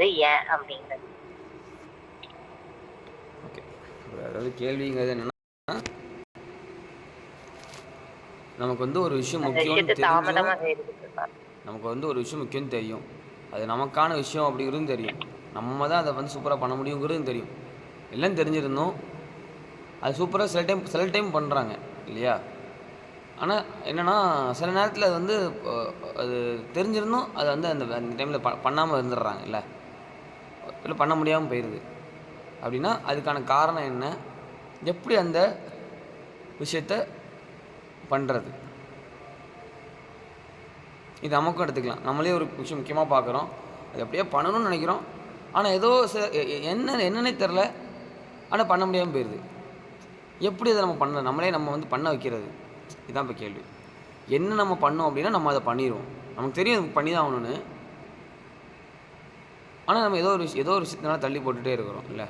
மாட்டேங்குது ஏன் அப்படிங்கிறது. அதாவது கேள்விங்கிறது என்னன்னா நமக்கு வந்து ஒரு விஷயம் இருக்காங்க நமக்கு வந்து ஒரு விஷயம் முக்கியம் தெரியும். அது நமக்கான விஷயம் அப்படிங்கிறதும் தெரியும். நம்ம தான் அதை வந்து சூப்பராக பண்ண முடியுங்கிறதும் தெரியும். எல்லாம் தெரிஞ்சிருந்தோம். அது சூப்பராக சில டைம் சில டைம் பண்ணுறாங்க இல்லையா? ஆனால் என்னென்னா சில நேரத்தில் அது வந்து அது தெரிஞ்சிருந்தும் அது வந்து அந்த அந்த டைமில் ப பண்ணாமல் இருந்துடுறாங்க இல்லை? இல்லை பண்ண முடியாமல் போயிடுது அப்படின்னா அதுக்கான காரணம் என்ன? எப்படி அந்த விஷயத்த பண்ணுறது இது நமக்கும் எடுத்துக்கலாம். நம்மளே ஒரு விஷயம் முக்கியமாக பார்க்குறோம். அது அப்படியே பண்ணணும்னு நினைக்கிறோம். ஆனால் ஏதோ ச என்ன என்னன்னே தெரில ஆனால் பண்ண முடியாமல் போயிடுது எப்படி அதை நம்ம பண்ண நம்மளே நம்ம வந்து பண்ண வைக்கிறது. இதுதான் இப்போ கேள்வி. என்ன நம்ம பண்ணோம் அப்படின்னா நம்ம அதை பண்ணிடுவோம் நமக்கு தெரியும் பண்ணி தான் ஆகணும்னு. ஆனால் நம்ம ஏதோ ஒரு விஷயம் ஏதோ ஒரு விஷயத்தினால தள்ளி போட்டுகிட்டே இருக்கிறோம் இல்லை?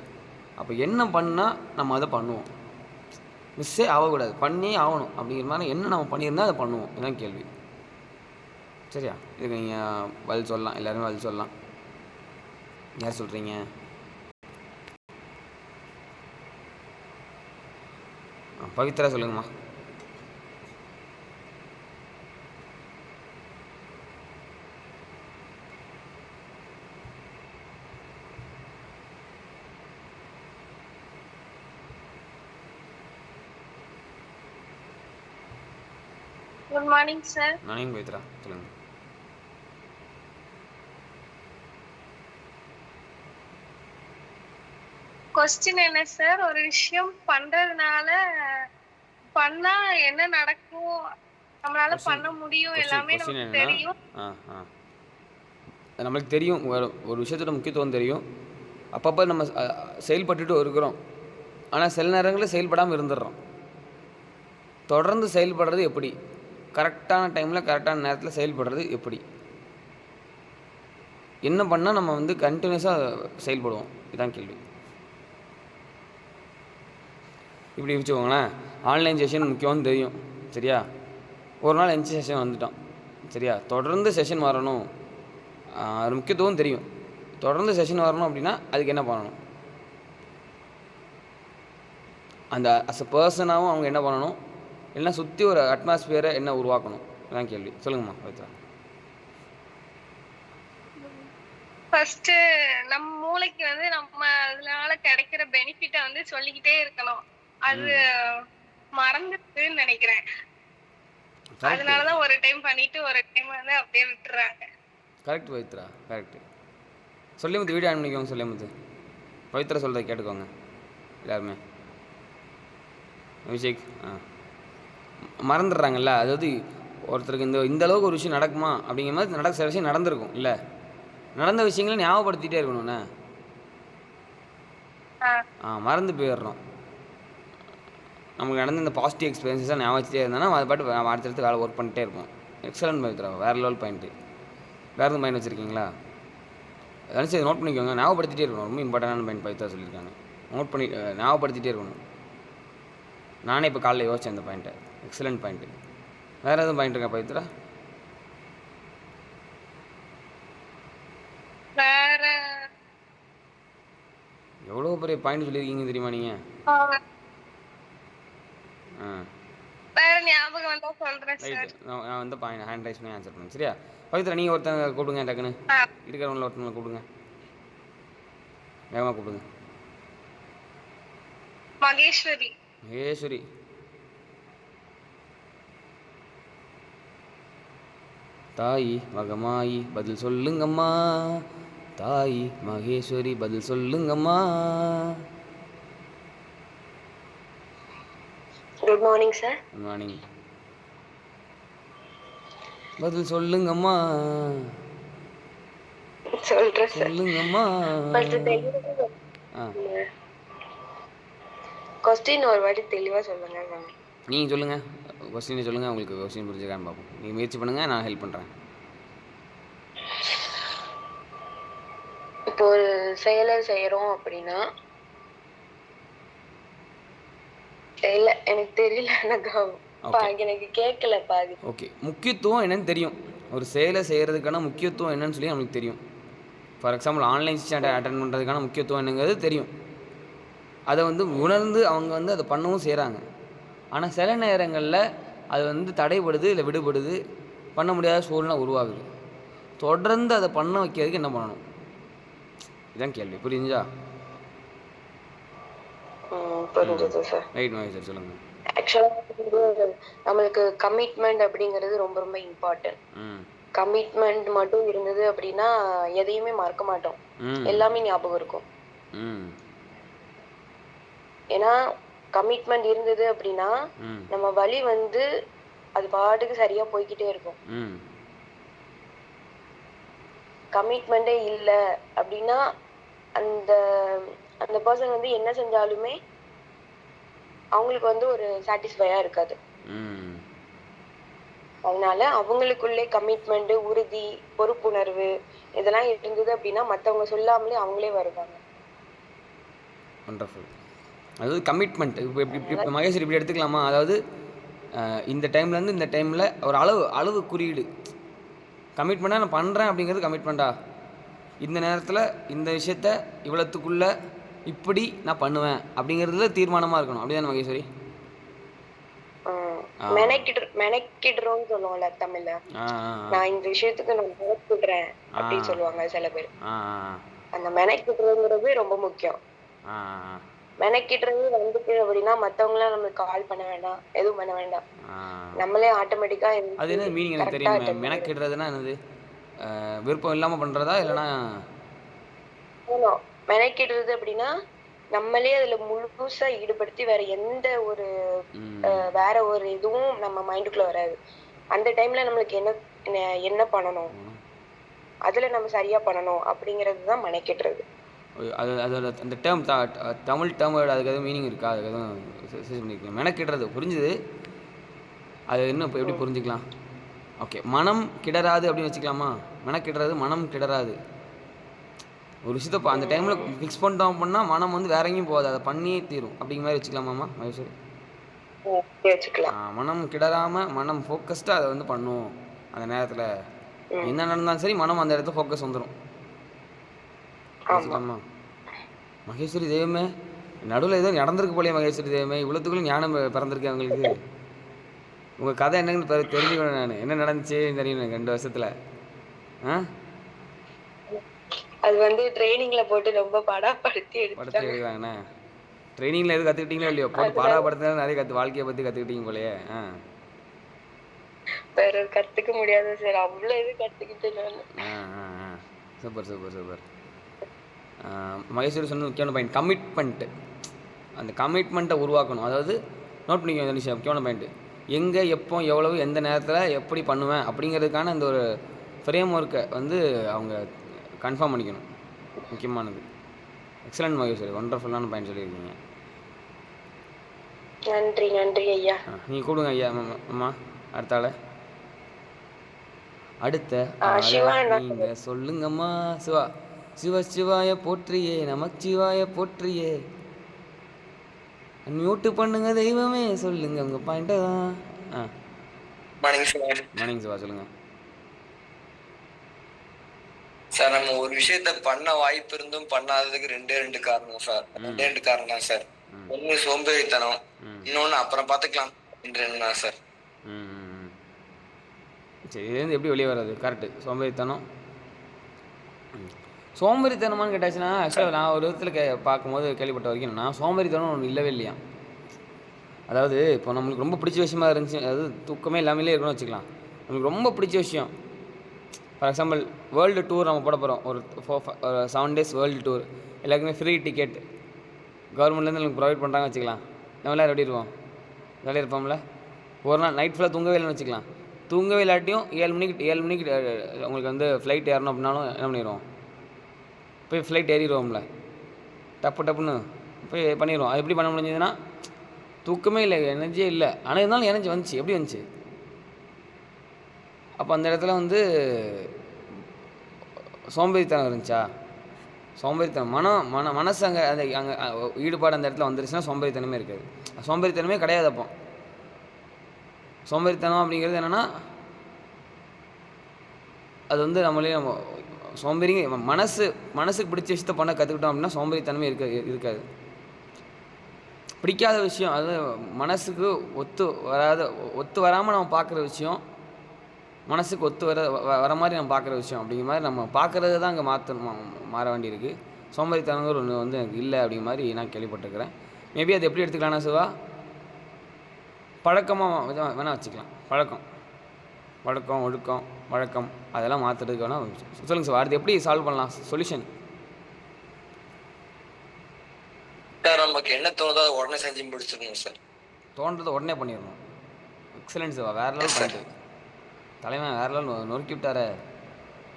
அப்போ என்ன பண்ணால் நம்ம அதை பண்ணுவோம். மிஸ்ஸே ஆகக்கூடாது. பண்ணியே ஆகணும். அப்படிங்கிற மாதிரி என்ன நம்ம பண்ணியிருந்தால் அதை பண்ணுவோம். இதுதான் கேள்வி. சரியா? இதுக்கு நீங்கள் பதில் சொல்லலாம். எல்லாருமே பதில் சொல்லலாம். யார் சொல்கிறீங்க பவித்ரா சொல்லுங்கம்மா குட் மார்னிங் சார் நானே பவித்ரா சொல்லுங்கள் கொஸ்டின் என்ன சார் ஒரு விஷயம் பண்றதுனால பண்ணா என்ன நடக்கும்? நம்மளால பண்ண முடியும். எல்லாமே நமக்கு தெரியும். நம்மளுக்கு தெரியும். ஒரு விஷயத்தோட முக்கியத்துவம் தெரியும். அப்பப்போ நம்ம செயல்பட்டுட்டு இருக்கிறோம். ஆனால் சில நேரங்களில் செயல்படாமல் இருந்துடுறோம். தொடர்ந்து செயல்படுறது எப்படி? கரெக்டான டைமில் கரெக்டான நேரத்தில் செயல்படுறது எப்படி? என்ன பண்ணால் நம்ம வந்து கண்டினியூஸாக செயல்படுவோம்? இதுதான் கேள்வி. இப்படி வச்சுக்கோங்களேன் ஆன்லைன் செஷன் முக்கியம்னு தெரியும். சரியா? ஒரு நாள் எந்த செஷன் வந்துட்டோம். சரியா? தொடர்ந்து செஷன் வரணும். அது முக்கியத்துவம் தெரியும். தொடர்ந்து செஷன் வரணும் அப்படின்னா அதுக்கு என்ன பண்ணணும்? அந்த அஸ் அ பர்சனாகவும் அவங்க என்ன பண்ணணும்? இல்லைன்னா சுற்றி ஒரு அட்மாஸ்பியரை என்ன உருவாக்கணும்? இதான் கேள்வி. சொல்லுங்கம்மா பவித்ரா. ஃபர்ஸ்ட் நம்ம மூளைக்கு வந்து நம்ம அதனால கிடைக்கிற பெனிஃபிட்ட வந்து சொல்லிக்கிட்டே இருக்கணும். அது மறந்துடுதுன்னு நினைக்கிறேன். அதனாலதான் ஒரு டைம் பண்ணிட்டு ஒரு டைம் வந்து அப்படியே விட்டுறாங்க. Correct Pavithra. Correct Sollimuthu video on பண்ணிக்கோங்க சொல்லிமுத்து. பவித்ரா சொல்கிறத கேட்டுக்கோங்க. எல்லாருமே. அபிஷேக் ஆ. மறந்துடுறாங்கல்ல? அதாவது ஒருத்தருக்கு இந்த இந்த அளவுக்கு ஒரு விஷயம் நடக்குமா? அப்படிங்கிற மாதிரி நடக்க சில விஷயம் நடந்திருக்கும் இல்லை? நடந்த விஷயங்களை ஞாபகப்படுத்திட்டே இருக்கணும்ண்ணே ஆ. மறந்து போயிடுறோம் நமக்கு நடந்த இந்த பாசிட்டிவ் எக்ஸ்பீரியன்ஸாக ஞாபகம் வச்சுட்டே இருந்தால் நம்ம அதை பாட்டு அடுத்தடுத்து வேலை ஒர்க் பண்ணிட்டே இருப்போம். எக்ஸலன்ட் பவித்ரா வேறு லெவல் பாயிண்ட்டு வேறு எதுவும் பாயிண்ட் வச்சுருக்கீங்களா? அதான் சரி நோட் பண்ணிக்கோங்க. ஞாபகப்படுத்திட்டே இருக்கணும். ரொம்ப இம்பார்ட்டண்டான பாயிண்ட் பவித்ரா சொல்லியிருக்காங்க. நோட் பண்ணி ஞாபகப்படுத்திட்டே இருக்கணும். நானே இப்போ காலைல யோசிச்சேன் அந்த பாயிண்ட்டை எக்ஸலண்ட் பாயிண்ட்டு வேறு எதுவும் பாயிண்ட் இருக்கா பவித்ரா? எவ்வளோ பெரிய பாயிண்ட் சொல்லியிருக்கீங்க தெரியுமா நீங்கள் ஆ. நான் வந்து பாயிண்ட் ஹேண்ட் ரைஸ் பண்ணி ஆன்சர் பண்ணுங்க சரியா? பவித்ரா நீங்கள் ஒருத்தங்க கூப்பிடுங்க டக்குன்னு. இருக்கிறவங்கள ஒருத்தவங்களை கூப்பிடுங்க. வேகமாக கூப்பிடுங்க. மகேஸ்வரி. மகேஸ்வரி. தாயி மகமாயி பதில் சொல்லுங்கம்மா. தாயி மகேஸ்வரி பதில் சொல்லுங்கம்மா. Good morning sir good morning பதில் சொல்லுங்கம்மா. சொல்றேன் சொல்லுங்கம்மா. கொஸ்டின் ஒரு வாட்டி தெளிவா சொல்லுங்க சார் நீங்கள் சொல்லுங்கள் கொஸ்டினை சொல்லுங்கள் உங்களுக்கு கொஸ்டின் புரிஞ்சுக்கான்னு பார்ப்போம். நீங்கள் முயற்சி பண்ணுங்கள் நான் ஹெல்ப் பண்ணுறேன் இப்போ ஒரு செயலை செய்யறோம் அப்படின்னா இல்ல எனக்கு தெரியல எனக்கு எனக்கு கேட்கல பாதி ஓகே முக்கியத்துவம் என்னன்னு தெரியும். ஒரு செயலை செய்கிறதுக்கான முக்கியத்துவம் என்னன்னு சொல்லி நம்மளுக்கு தெரியும். For example online session attend பண்ணுறதுக்கான முக்கியத்துவம் என்னங்கிறது தெரியும். அதை வந்து உணர்ந்து அவங்க வந்து அதை பண்ணவும் செய்கிறாங்க ஆனால் சில நேரங்களில் அது வந்து தடைபடுது இல்லை விடுபடுது. பண்ண முடியாத சூழ்நிலை உருவாகுது. தொடர்ந்து அதை பண்ண வைக்கிறதுக்கு என்ன பண்ணணும்? இதான் கேள்வி. புரியுஞ்சா ரைட் சார். சொல்லுங்கள் ஆக்சுவலா நம்மளுக்கு கமிட்மெண்ட் அப்படிங்கிறது ரொம்ப ரொம்ப இம்பார்ட்டன்ட் கமிட்மெண்ட் மட்டும் இருந்தது அப்படின்னா எதையுமே மறக்க மாட்டோம். எல்லாமே ஞாபகம் இருக்கும். ஏன்னா கமிட்மெண்ட் இருந்தது அப்படின்னா நம்ம வழி வந்து அது பாட்டுக்கு சரியா போய்க்கிட்டே இருக்கும். கமிட்மெண்டே இல்ல அப்படின்னா அந்த அந்த பர்சன் வந்து என்ன செஞ்சாலுமே அவங்களுக்கு வந்து ஒரு சாட்டிஸ்ஃபையா இருக்காது. அதனால அவங்களுக்குள்ளே கமிட்மெண்ட் உறுதி பொறுப்புணர்வு இதெல்லாம் இருந்தது அப்படின்னா மத்தவங்க சொல்லாமலே அவங்களே வருவாங்க. வண்டர்ஃபுல் அதாவது கமிட்மெண்ட் இப்போ இப்படி இப்படி இப்போ மகேஸ்வரி இப்படி எடுத்துக்கலாமா? அதாவது இந்த டைம்லேருந்து இந்த டைமில் ஒரு அளவு அளவு குறியீடு. கமிட்மெண்ட்டாக நான் பண்ணுறேன் அப்படிங்கிறது கமிட்மெண்ட்டா இந்த நேரத்தில் இந்த விஷயத்த இவ்வளோத்துக்குள்ளே இப்படி நான் பண்ணுவேன் அப்படிங்கிறதுல தீர்மானமாக இருக்கணும். அப்படிதானே மகேஸ்வரி. மெனக்கிட்டு மெனக்கிடுறோம்னு சொல்லுவோம்ல தமிழ்ல. நான் இந்த விஷயத்துக்கு நான் மெனக்கிடுறேன் அப்படின்னு. சொல்லுவாங்க சில பேர். அந்த மெனக்கிடுறதுங்கிறது ரொம்ப முக்கியம். மெனக்கிடுறது வந்துட்டு அப்படின்னா மத்தவங்களாம் நம்மளுக்கு கால் பண்ண வேண்டாம். எதுவும் பண்ண வேண்டாம். நம்மளே ஆட்டோமேட்டிக்கா அது என்ன மீனிங் எனக்கு தெரியும்? மெனக்கிடுறதுன்னா என்னது? விருப்பம் இல்லாமல் பண்ணுறதா இல்லைன்னா? மெனக்கிடுறது அப்படின்னா நம்மளே அதுல முழுசா ஈடுபடுத்தி வேற எந்த ஒரு வேற ஒரு இதுவும் நம்ம மைண்டுக்குள்ள வராது. அந்த டைம்ல நம்மளுக்கு என்ன என்ன- என்ன பண்ணணும்? அதுல நம்ம சரியா பண்ணணும் அப்படிங்கிறது தான் மெனக்கிடுறது. அது அதோட அந்த டேர்ம் தமிழ் டேர்மோட அதுக்கு எதுவும் மீனிங் இருக்கா? அதுக்கு எதுவும் சர்ச் பண்ணிக்கலாம் மெனக்கிடுறது புரிஞ்சுது? அது இன்னும் இப்போ எப்படி புரிஞ்சுக்கலாம்? ஓகே மனம் கிடராது அப்படின்னு வச்சுக்கலாமா? மெனக்கிடுறது மனம் கிடராது ஒரு விஷயத்த அந்த டைமில் ஃபிக்ஸ் பண்ணிட்டோம் அப்படின்னா மனம் வந்து வேற எங்கேயும் போகாது. அதை பண்ணியே தீரும். அப்படிங்கிற மாதிரி வச்சுக்கலாமாம்மா மகேஸ்வரி மனம் கிடராமல் மனம் ஃபோக்கஸ்டாக அதை வந்து பண்ணும் அந்த நேரத்தில். என்ன நடந்தாலும் சரி மனம் அந்த இடத்துல ஃபோக்கஸ் வந்துடும் ஆமா. மகேஸ்வரி தெய்வமே நடுவில் ஏதோ நடந்திருக்கு போலயே மகேஸ்வரி தெய்வமே இவ்வளோத்துக்குள்ள ஞானம் பிறந்திருக்கு அவங்களுக்கு உங்கள் கதை என்னன்னு தெரி- தெரிஞ்சுக்கணும் நான். என்ன நடந்துச்சு தெரியும் எனக்கு ரெண்டு வருஷத்தில். ஆ? அது வந்து ட்ரைனிங்ல போட்டு ரொம்ப பாடாப்படுத்தி படத்தை எடுத்துட்டாங்க எழுதுறாங்கண்ணே ட்ரைனிங்கில் எதுவும் கற்றுக்கிட்டீங்களோ இல்லையோ? போட்டு பாடப்படுத்துறது நிறைய கற்று வாழ்க்கையை பற்றி கற்றுக்கிட்டீங்க போலயே. ஆ. வேற கத்துக்க முடியாது சார். அவ்வளவு இது கத்துக்கிட்டு நான். ஆ ஆ ஆ. Super super super. மகேஸ்வரி சொன்ன முக்கியமான பாயிண்ட் கமிட்மெண்ட்டு அந்த கமிட்மெண்ட்டை உருவாக்கணும். அதாவது நோட் பண்ணிக்கோ விஷயம் முக்கியமான பாயிண்ட்டு எங்கே எப்போ எவ்வளவு எந்த நேரத்தில் எப்படி பண்ணுவேன் அப்படிங்கிறதுக்கான இந்த ஒரு ஃப்ரேம் ஒர்க்கை வந்து அவங்க கன்ஃபார்ம் பண்ணிக்கணும். முக்கியமானது. எக்ஸலண்ட் மகேஸ்வரி. ஒண்டர்ஃபுல்லான பாயிண்ட் சொல்லியிருக்கீங்க. நன்றி நன்றி ஐயா. நீங்கள் கூப்பிடுங்க ஐயா அம்மா, அம்மா அடுத்த ஆளை. அடுத்த ஆ, சிவா ஆளை என்ன நீங்க சொல்லுங்கம்மா சிவா. சிவ சிவாய போற்றியே நமச்சிவாய போற்றியே. மியூட்டு பண்ணுங்க தெய்வமே சொல்லுங்க உங்க பாயிண்ட ஆ. மார்னிங் சார் மார்னிங் சிவா சொல்லுங்க. சார் நம்ம ஒரு விஷயத்த பண்ண வாய்ப்பு இருந்தும் பண்ணாததுக்கு ரெண்டே ரெண்டு காரணம் சார் ரெண்டே ரெண்டு காரணம் தான் சார் ஒண்ணு சோம்பேறித்தனம். இன்னொன்னு அப்புறம் பாத்துக்கலாம் தான் சார். சரி இதுலேருந்து எப்படி வெளியே வர்றது? கரெக்டு சோம்பேறித்தனம் ம். கேட்டாச்சுன்னா ஆக்சுவலாக நான் ஒரு விதத்தில் கே பார்க்கும்போது கேள்விப்பட்ட வரைக்கும் நான் சோம்பேறித்தனம் ஒன்று இல்லவே இல்லையா? அதாவது இப்போ நம்மளுக்கு ரொம்ப பிடிச்ச விஷயமா இருந்துச்சு அதாவது தூக்கமே இல்லாமலே இருக்கணும்னு வச்சுக்கலாம். நம்மளுக்கு ரொம்ப பிடிச்ச விஷயம். ஃபார் எக்ஸாம்பிள் வேர்ல்டு டூர் நம்ம போட போகிறோம் ஒரு four seven days world tour எல்லாருக்குமே ஃப்ரீ டிக்கெட் கவர்மெண்ட்லேருந்து நமக்கு ப்ரொவைட் பண்ணுறாங்க வச்சுக்கலாம். நம்ம எல்லாரும் எப்படி இருப்போம்? ஜாலியாக இருப்போம்ல? ஒரு நாள் நைட் ஃபுல்லாக தூங்கவே இல்லைன்னு வச்சுக்கலாம். தூங்கவே இல்லாட்டியும் ஏழு மணிக்கு ஏழு மணிக்கு உங்களுக்கு வந்து ஃப்ளைட் ஏறணும் அப்படின்னாலும் என்ன பண்ணிடுவோம் போய் ஃப்ளைட் ஏறிடுவோம்ல. டப்பு டப்புன்னு போய் பண்ணிடுவோம். அது எப்படி பண்ண முடிஞ்சதுன்னா தூக்கமே இல்லை எனர்ஜியே இல்லை. ஆனால் இருந்தாலும் எனர்ஜி வந்துச்சு. எப்படி வந்துச்சு? அப்போ அந்த இடத்துல வந்து சோம்பேறித்தனம் இருந்துச்சா? சோம்பேறித்தனம். மனம் மன மனசு அங்கே அந்த அங்கே ஈடுபாடு அந்த இடத்துல வந்துருச்சுன்னா சோம்பேறித்தனமே இருக்காது. சோம்பேறித்தனமே கிடையாது அப்போ. சோம்பேறித்தனம் அப்படிங்கிறது என்னென்னா அது வந்து நம்மளே நம்ம சோம்பேறிங்க மனசு மனசுக்கு பிடிச்ச விஷயத்த பண்ண கற்றுக்கிட்டோம் அப்படின்னா சோம்பேறித்தனமே இருக்க இருக்காது. பிடிக்காத விஷயம் அது மனசுக்கு ஒத்து வராத ஒத்து வராமல் நம்ம பார்க்குற விஷயம் மனசுக்கு ஒத்து வர வர மாதிரி நம்ம பார்க்குற விஷயம் அப்படிங்கிற மாதிரி நம்ம பார்க்குறது தான் அங்கே மாற்றணும் மாற வேண்டியிருக்கு. சோம்பேறித்தனங்கிற ஒன்று வந்து எனக்கு இல்லை அப்படிங்கிற மாதிரி நான் கேள்விப்பட்டிருக்கிறேன். மேபி அது எப்படி எடுத்துக்கலாம்னா சிவா? பழக்கமாக வேணால் வச்சுக்கலாம். பழக்கம். பழக்கம் ஒழுக்கம். வழக்கம். அதெல்லாம் மாற்றுறதுக்கு வேணால் சொல்லுங்கள் சார் அடுத்து எப்படி சால்வ் பண்ணலாம்? சொல்யூஷன் சார் நமக்கு என்ன தோணுதோ அதை உடனே செஞ்சு முடிச்சிடணும் சார். தோன்றதை உடனே பண்ணிடணும். எக்ஸலன்ஸ் வேறு லெவல் பாயிண்ட்டு தலைவன் வேறு லெவல் நொறுக்கி விட்டாரே.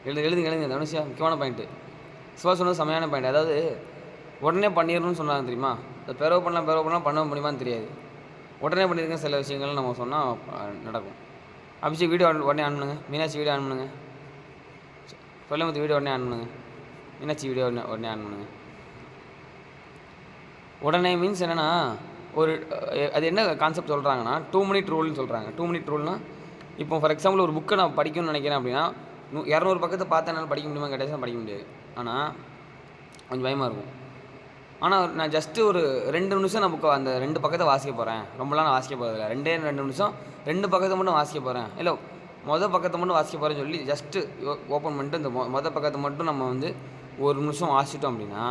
எழுது எழுதுங்க எழுதுங்க தனுஷியா முக்கியமான பாயிண்ட்டு சிவா சொன்னது செமையான பாயிண்ட் அதாவது உடனே பண்ணிடணும்னு சொன்னாங்க தெரியுமா? பெறவு பண்ணலாம் பெறவு பண்ணலாம் பண்ண முடியுமான்னு தெரியாது. உடனே பண்ணியிருக்க சில விஷயங்கள் நம்ம சொன்னால் நடக்கும். அபிஷேக் வீடியோ உடனே அனுப்புங்க மீனாட்சி வீடியோ அனுப்புங்க பண்ணுங்க. சொல்லமுத்து வீடியோ உடனே அனுப்புங்க மீனாட்சி வீடியோ உடனே உடனே அனுப்புங்க உடனே மீன்ஸ் என்னென்னா ஒரு அது என்ன கான்செப்ட் சொல்கிறாங்கன்னா டூ மினிட் ரூல்னு சொல்கிறாங்க டூ மினிட் ரூல்னா இப்போ ஃபார் எக்ஸாம்பிள் ஒரு புக்கை நான் படிக்கணும்னு நினைக்கிறேன் அப்படின்னா நூ- இரநூறு பக்கத்தை பார்த்தா என்னால் படிக்க முடியுமா? கிடையாது படிக்க முடியாது. ஆனால் கொஞ்சம் பயமாக இருக்கும். ஆனால் நான் ஜஸ்ட்டு ஒரு ரெண்டு நிமிஷம் நமக்கு அந்த ரெண்டு பக்கத்தை வாசிக்க போகிறேன் ரொம்பலாம் நான் வாசிக்க போகிறதில்ல ரெண்டே ரெண்டு நிமிஷம். ரெண்டு பக்கத்தை மட்டும் வாசிக்க போகிறேன் இல்லை மொதல் பக்கத்தை மட்டும் வாசிக்க போகிறேன்னு சொல்லி ஜஸ்ட்டு ஓப்பன் பண்ணிட்டு இந்த மொ மொதல் பக்கத்தை மட்டும் நம்ம வந்து ஒரு நிமிஷம் வாசிட்டோம் அப்படின்னா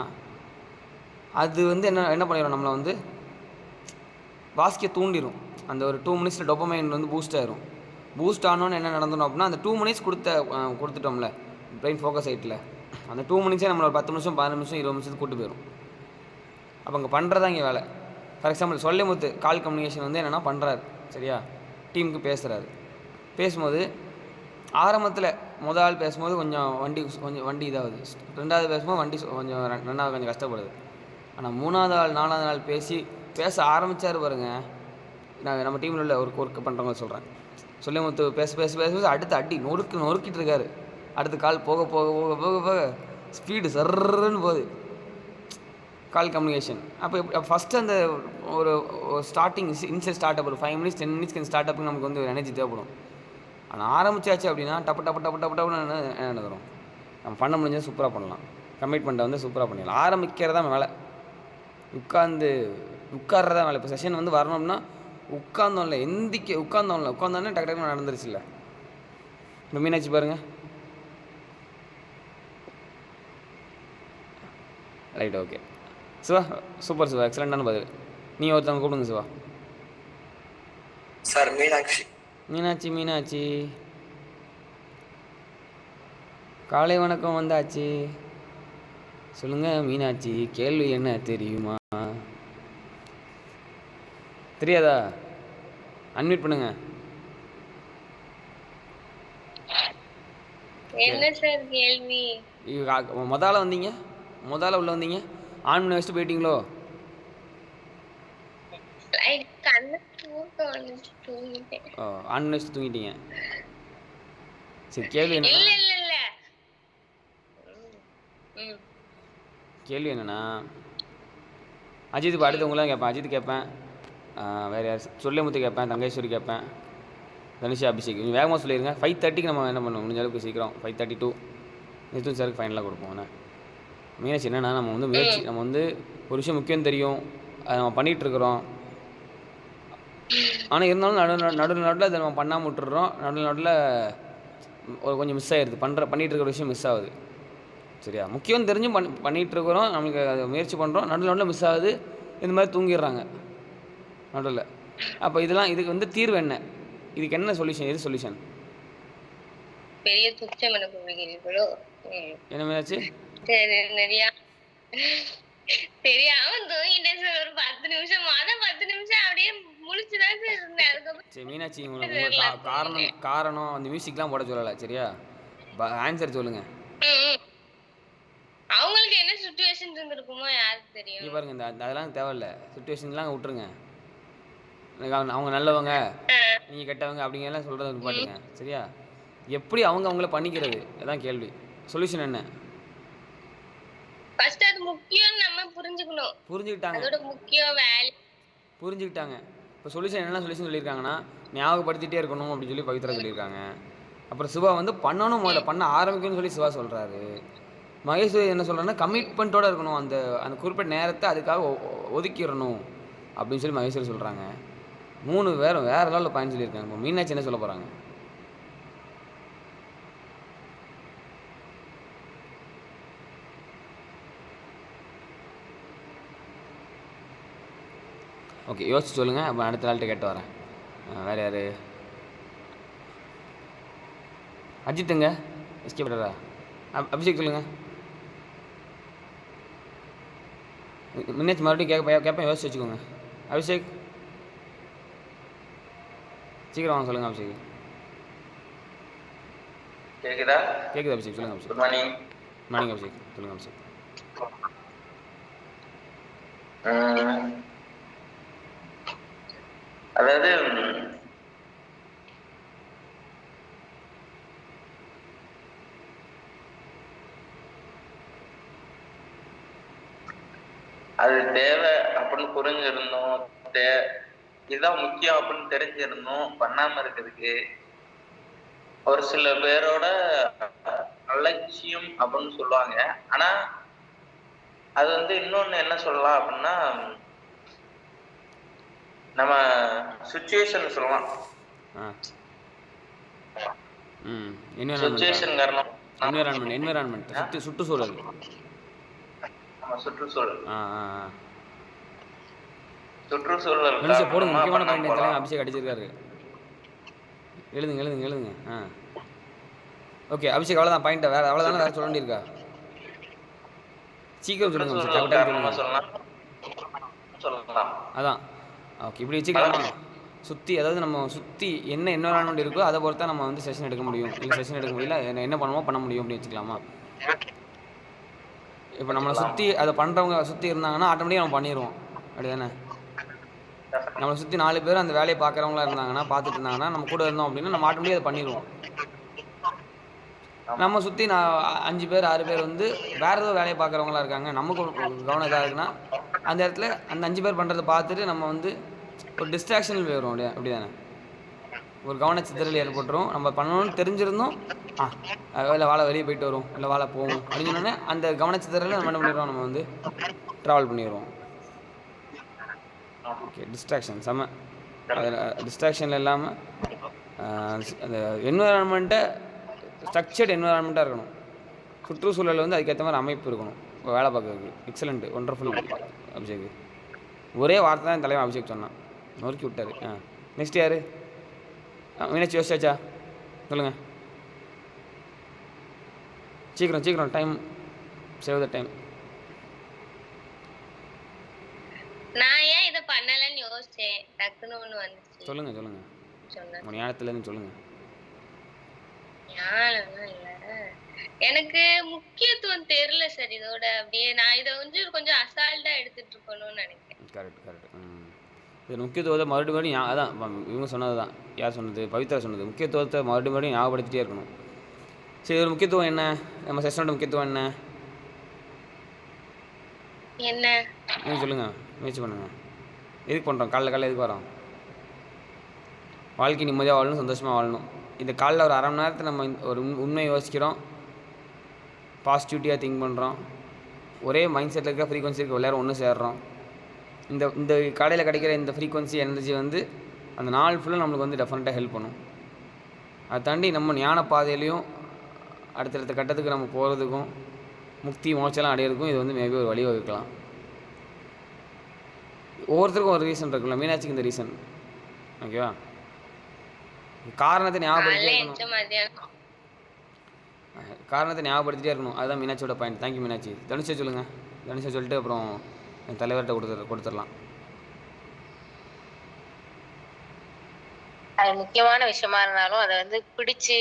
அது வந்து என்ன என்ன பண்ணிடும் நம்மளை வந்து வாசிக்க தூண்டிடும் அந்த ஒரு டூ மினிட்ஸில் டொப்பமைன் வந்து பூஸ்ட் ஆயிரும். பூஸ்ட் ஆனோன்னு என்ன நடந்தணும் அப்படின்னா அந்த டூ மினிட்ஸ் கொடுத்த கொடுத்துட்டோம்ல பிரெயின் ஃபோக்கஸ் ஆகிட்டில் அந்த டூ மினிட்ஸே நம்மளை ஒரு பத்து நிமிஷம் பதினஞ்சு நிமிஷம் இருபது நிமிஷத்துக்கு கூட்டு போயிடும் அப்போ அங்கே பண்ணுறதா இங்கே வேலை. For example Sollimuthu call communication வந்து என்னென்னா பண்ணுறாரு சரியா? டீமுக்கு பேசுகிறாரு பேசும்போது ஆரம்பத்தில் முதல் ஆள் பேசும்போது கொஞ்சம் வண்டி கொஞ்சம் வண்டி இதாகுது. ரெண்டாவது பேசும்போது வண்டி கொஞ்சம் ரெண்டாவது கொஞ்சம் கஷ்டப்படுது. ஆனால் மூணாவது ஆள் நாலாவது நாள் பேசி பேச ஆரம்பித்தார் பாருங்க. நான் நம்ம டீமில் உள்ள ஒரு ஒர்க் பண்ணுறவங்க சொல்கிறேன் சொல்லிமுத்து பேச பேச பேச பேச அடுத்து அடி நொறுக்கு நொறுக்கிட்டு இருக்காரு. அடுத்து கால் போக போக போக போக போக ஸ்பீடு சர்ன்னு போகுது. கால் கம்யூனிகேஷன் அப்போ ஃபஸ்ட்டு அந்த ஒரு ஸ்டார்டிங் இன்சியல் ஸ்டார்ட் அப் ஒரு ஃபைவ் மினிட்ஸ் டென் மினிட்ஸ்க்கு ஸ்டார்ட் அப்புக்கு நமக்கு வந்து ஒரு எனர்ஜி தேவைப்படும். ஆனால் ஆரம்பிச்சாச்சு அப்படின்னா டப்பு டப்பு டப்பு டப்பு டப்புன்னு என்ன வரும் நம்ம பண்ண முடிஞ்சது சூப்பராக பண்ணலாம். கமிட்மெண்ட்டை வந்து சூப்பராக பண்ணிடலாம். ஆரம்பிக்கிறதா வேலை. உட்காந்து உட்கார்றதா வேலை. இப்போ செஷன் வந்து வரணும்னா உட்காந்தோம்ல எந்திக்க உட்காந்தோம்ல உட்காந்தோன்னே டக்கு நடந்துடுச்சு இல்லை. இப்போ மீனாட்சி பாருங்கள் right okay Siva super Siva எக்ஸலண்ட்டான பதில். நீ ஒருத்தவங்க கூப்பிடுங்க சிவா. சார் மீனாட்சி. மீனாட்சி மீனாட்சி. காலை வணக்கம் வந்தாச்சு. சொல்லுங்க மீனாட்சி கேள்வி என்ன தெரியுமா? தெரியாதா? அன்மியூட் பண்ணுங்க. என்ன சார் கேள்வி? இவ- கா- மொதால வந்தீங்க? மொதால உள்ள வந்தீங்க? ஆன் பண்ணி வச்சுட்டு போயிட்டீங்களோ? ஆன் பண்ணி வச்சுட்டு தூங்கிட்டீங்க. சரி கேள்வி என்ன கேள்வி என்னன்னா அஜித் இப்போ அடுத்து உங்களாம் கேட்பேன் அஜித் கேட்பேன் வேறு யார் சொல்லிமுத்து கேட்பேன் தங்கேஸ்வரி கேட்பேன் தனுஷா அபிஷேக். கொஞ்சம் வேகமாக சொல்லிடுங்க ஃபைவ் தேர்ட்டிக்கு நம்ம என்ன பண்ணுவோம்? முடிஞ்ச அளவுக்கு சீக்கிரம். ஃபைவ் தேர்ட்டி டூ நிதின் சாருக்கு ஃபைனலாக கொடுப்போம் என்ன? மீனாட்சி என்னன்னா நம்ம வந்து முயற்சி நம்ம வந்து ஒரு விஷயம் முக்கியம் தெரியும். அதை நம்ம பண்ணிகிட்டு இருக்கிறோம். ஆனால் இருந்தாலும் நடு நடு நடுவில் அதை நம்ம பண்ணாமல் விட்டுறோம். நடு நடுவில் ஒரு கொஞ்சம் மிஸ் ஆயிடுது பண்ணுற பண்ணிகிட்டு இருக்கிற விஷயம் மிஸ் ஆகுது. சரியா? முக்கியம் தெரிஞ்சும் பண்ணி பண்ணிகிட்டு இருக்கிறோம். நமக்கு அதை முயற்சி பண்ணுறோம் நடுவில் நடுவில் மிஸ் ஆகுது. இந்த மாதிரி தூங்கிடுறாங்க. நடுவில் அப்போ இதெல்லாம் இதுக்கு வந்து தீர்வு என்ன? இதுக்கு என்ன சொல்யூஷன் எது சொல்யூஷன் பெரிய துச்சம் என கூறுகிறீர்களோ ம். என்ன மீனாச்சு சரி தூங்கிட்டேன் சார் ஒரு பத்து நிமிஷம் மொத பத்து நிமிஷம் அப்படியே முழிச்சுதான் சார் இருந்தேன். அதுக்கப்புறம் சரி மீனாட்சி உங்களுக்கு காரணம் காரணம் அந்த மியூசிக்லாம் போட சொல்லலை சரியா? ஆன்சர் ம். அவங்களுக்கு என்ன சுச்சுவேஷன் இருந்திருக்குமோ யாருக்கு தெரியும்? இங்கே பாருங்க இந்த அதெல்லாம் தேவையில்ல. சுச்சுவேஷன்லாம் விட்டுருங்க. எனக்கு அவங்க- நல்லவங்க நீங்கள் கெட்டவங்க அப்படிங்கலாம் சொல்கிறத பாட்டுங்க சரியா? எப்படி அவங்க அவங்கள பண்ணிக்கிறது? அதான் கேள்வி. சொல்யூஷன் என்ன? ஃபர்ஸ்ட் அது முக்கியம் நம்ம புரிஞ்சுக்கணும். புரிஞ்சுக்கிட்டாங்க. அதோட முக்கியம் வேலை. புரிஞ்சுக்கிட்டாங்க. இப்போ சொல்யூஷன் என்ன சொல்யூஷன் சொல்லியிருக்காங்கன்னா ஞாபகப்படுத்திட்டே இருக்கணும் அப்படின்னு சொல்லி பவித்ரா சொல்லியிருக்காங்க. அப்புறம் சிவா வந்து பண்ணணும் முதல்ல பண்ண ஆரம்பிக்கணும்னு சொல்லி சிவா சொல்கிறாரு மகேஷ் என்ன சொல்கிறாருன்னா கமிட்மெண்ட்டோட இருக்கணும். அந்த அந்த குறிப்பிட்ட நேரத்தை அதுக்காக ஒதுக்கிடணும் அப்படின்னு சொல்லி மகேஸ்வரி சொல்கிறாங்க மூணு பேரும் வேறு லெவலில் பாயிண்ட் சொல்லியிருக்காங்க. இப்போ மீனாட்சி என்ன சொல்ல போகிறாங்க ஓகே யோசிச்சு சொல்லுங்கள் அப்போ அடுத்த நாள்கிட்ட கேட்டு வரேன். வேறு யார்? அஜித்துங்க எஸ்கே அப் அபிஷேக் சொல்லுங்கள் முன்னாச்சு மறுபடியும் கேட்க கேட்பேன் யோசிச்சு வச்சுக்கோங்க. அபிஷேக்? சீக்கிரம் வாங்க சொல்லுங்கள் அபிஷேக். கேக்குதா? கேட்குது அபிஷேக் சொல்லுங்கள் Abhishek. Good morning morning Abhishek. சொல்லுங்கள் அபிஷேக். அதாவது அது தேவை அப்படின்னு புரிஞ்சிருந்தோம். தே இதுதான் முக்கியம் அப்படின்னு தெரிஞ்சிருந்தோம். பண்ணாம இருக்கிறதுக்கு ஒரு சில பேரோட அலட்சியம் அப்படின்னு சொல்லுவாங்க. ஆனா அது வந்து இன்னொன்னு என்ன சொல்லலாம் அப்படின்னா நம்ம சுச்சுவேஷன் சொல்லலாம். ம் சுச்சுவேஷன் காரணம் என்விரான்மெண்ட் என்விரான்மெண்ட் சுற்று சுற்றுச்சூழல். சுற்றுச்சூழல். ஆ சுற்றுச்சூழல் போடுங்க காரணமா முக்கியமான பாயிண்ட். அபிஷேக் அடிச்சிருக்காரு. எழுதுங்க எழுதுங்க எழுதுங்க. ஆ. ஓகே அபிஷேக் அவ்வளோதான் பாயிண்ட்டை வேறு அவ்வளோதானே வேறு சொல்ல வேண்டியிருக்கா? சீக்கிரம் சொல்லுங்க சொல்லலாம். அதான். ஓகே இப்படி வச்சுக்கலாமா. சுற்றி அதாவது நம்ம சுற்றி என்ன என்வரான்மெண்ட் இருக்கோ அதை பொறுத்தா நம்ம வந்து செஷன் எடுக்க முடியும். இல்லை செஷன் எடுக்க முடியல என்ன என்ன பண்ணுமோ பண்ண முடியும் அப்படின்னு வச்சுக்கலாமா? இப்போ நம்மளை சுற்றி அதை பண்ணுறவங்க சுற்றி இருந்தாங்கன்னா ஆட்டோமேட்டிக்காக நம்ம பண்ணிடுவோம் அப்படிதானே? நம்மளை சுற்றி நாலு பேர் அந்த வேலையை பார்க்குறவங்களா இருந்தாங்கன்னா பார்த்துட்டு இருந்தாங்கன்னா நம்ம கூட இருந்தோம் அப்படின்னா நம்ம ஆட்டோமேட்டிக்காக அதை பண்ணிடுவோம் நம்ம சுற்றி நான் அஞ்சு பேர் ஆறு பேர் வந்து வேற ஏதோ வேலையை பார்க்குறவங்களா இருக்காங்க நமக்கு கவனம் இதாக இருக்குன்னா அந்த இடத்துல அந்த அஞ்சு பேர் பண்ணுறதை பார்த்துட்டு நம்ம வந்து ஒரு டிஸ்ட்ராக்ஷன் போயிடும் அப்படியே அப்படி தானே ஒரு கவனச்சிதறல் ஏற்பட்டுரும். நம்ம பண்ணணும்னு தெரிஞ்சிருந்தோம். ஆ இல்லை வாழை வெளியே போயிட்டு வரும் இல்லை வாழை போகும் அப்படின்னு சொன்னோடனே அந்த கவனச்சிதறலை நம்ம என்ன பண்ணிடுறோம்? நம்ம வந்து ட்ராவல் பண்ணிடுவோம் ஓகே டிஸ்ட்ராக்ஷன் செம்ம அதில் டிஸ்ட்ராக்ஷனில் இல்லாமல் அந்த என்விரான்மெண்ட்டை ஸ்ட்ரக்சர்ட் என்விரான்மெண்ட்டாக இருக்கணும். சுற்றுச்சூழல் வந்து அதுக்கேற்ற மாதிரி அமைப்பு இருக்கணும். இப்போ வேலை பார்க்கறதுக்கு. Excellent wonderful Abhishek. ஒரே வார்த்தை தான் என் தலைவன் அபிஷேக் சொன்னான். நொறுக்கி விட்டாரு. ஆ. நெக்ஸ்ட் யார்? மீனாட்சி யோசிச்சாச்சா? சொல்லுங்கள் சீக்கிரம் சீக்கிரம். டைம் சேவ் த டைம் நான் ஏன் இதை பண்ணலன்னு யோசிச்சேன். டக்குன்னு ஒண்ணு வந்துச்சு. உங்கள் ஞானத்துலேருந்து சொல்லுங்கள் ஞானம்லாம் இல்ல. எனக்கு முக்கியத்துவம் தெரியல சார் இதோட. அப்படியே நான் இதை வந்து கொஞ்சம் அசால்ட்டா எடுத்துட்டு இருக்கணும்னு நினைக்கிறேன். கரெக்ட் கரெக்ட் இது முக்கியத்துவத்தை மறுபடியும் மறுபடியும் அதான் இவங்க சொன்னது தான் யார் சொன்னது? பவித்ரா சொன்னது. முக்கியத்துவத்தை மறுபடியும் மறுபடியும் ஞாபகப்படுத்திட்டே இருக்கணும். சரி ஒரு முக்கியத்துவம் என்ன? நம்ம செஷனோட முக்கியத்துவம் என்ன? என்ன? நீங்கள் சொல்லுங்கள் முயற்சி பண்ணுங்கள் எதுக்கு பண்ணுறோம் காலைல காலைல எதுக்கு வரோம்? வாழ்க்கை நிம்மதியாக வாழணும் சந்தோஷமாக வாழணும். இந்த காலைல ஒரு அரை மணி நேரத்தை நம்ம ஒரு உண் உண்மையை யோசிக்கிறோம். பாசிட்டிவிட்டியாக திங்க் பண்ணுறோம் ஒரே மைண்ட் செட்டில் இருக்க ஃப்ரீக்வன்சி இருக்க எல்லாரும் ஒன்று சேர்றோம். இந்த இந்த காலையில் கிடைக்கிற இந்த ஃப்ரீக்வன்சி எனர்ஜி வந்து அந்த நாள் ஃபுல்லாக நம்மளுக்கு வந்து டெஃபினட்டாக ஹெல்ப் பண்ணும். அதை தாண்டி நம்ம ஞான பாதையிலையும் அடுத்தடுத்த கட்டத்துக்கு நம்ம போகிறதுக்கும் முக்தி மோட்சம்லாம் அடையிறதுக்கும் இது வந்து மேபி ஒரு வழி வகுக்கலாம். ஒவ்வொருத்தருக்கும் ஒரு ரீசன் இருக்குல்ல மீனாட்சிக்கு இந்த ரீசன் ஓகேவா காரணத்தை ஞாபகப்படுத்திட்டே காரணத்தை ஞாபகப்படுத்திட்டே இருக்கணும். அதுதான் மீனாட்சியோட பாயிண்ட் தேங்க்யூ மீனாட்சி. தனுஷை சொல்லுங்கள் தனுஷை சொல்லிட்டு அப்புறம் என் தலைவர்கிட்ட கொடுத்துரு கொடுத்துடலாம். அது முக்கியமான விஷயமா இருந்தாலும் அதை வந்து பிடிச்சு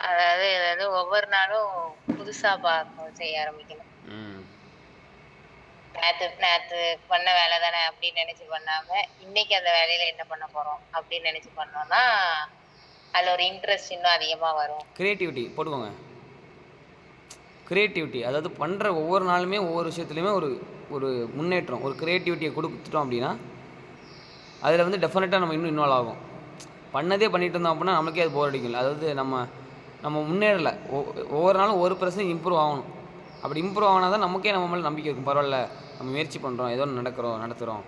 அதாவது அதை வந்து ஒவ்வொரு நாளும் புதுசா பார்க்கணும் செய்ய ஆரம்பிக்கணும். ம். நேத்து நேத்து பண்ண வேலை தானே அப்படின்னு நினைச்சு பண்ணாம இன்னைக்கு அந்த வேலையில என்ன பண்ண போறோம் அப்படின்னு நினைச்சு பண்ணோம்னா அதுல ஒரு இன்ட்ரெஸ்ட் இன்னும் அதிகமா வரும். க்ரியேட்டிவிட்டி போட்டுக்கோங்க க்ரியேட்டிவிட்டி அதாவது பண்ணுற ஒவ்வொரு நாளுமே ஒவ்வொரு விஷயத்துலையுமே ஒரு ஒரு முன்னேற்றம் ஒரு க்ரியேட்டிவிட்டியை கொடுத்துட்டோம் அப்படின்னா அதில் வந்து டெஃபினட்டாக நம்ம இன்னும் இன்வால்வ் ஆகும். பண்ணதே பண்ணிட்டு இருந்தோம் அப்படின்னா நமக்கே அது போர் அடிக்கல அதாவது நம்ம நம்ம முன்னேறலை. ஒவ்வொரு நாளும் ஒரு பர்சன்ட் இம்ப்ரூவ் ஆகணும். அப்படி இம்ப்ரூவ் ஆனால் தான் நமக்கே நம்ம மேலே நம்பிக்கை இருக்கும். பரவாயில்ல நம்ம முயற்சி பண்ணுறோம் ஏதோ ஒன்று நடக்கிறோம் நடத்துகிறோம்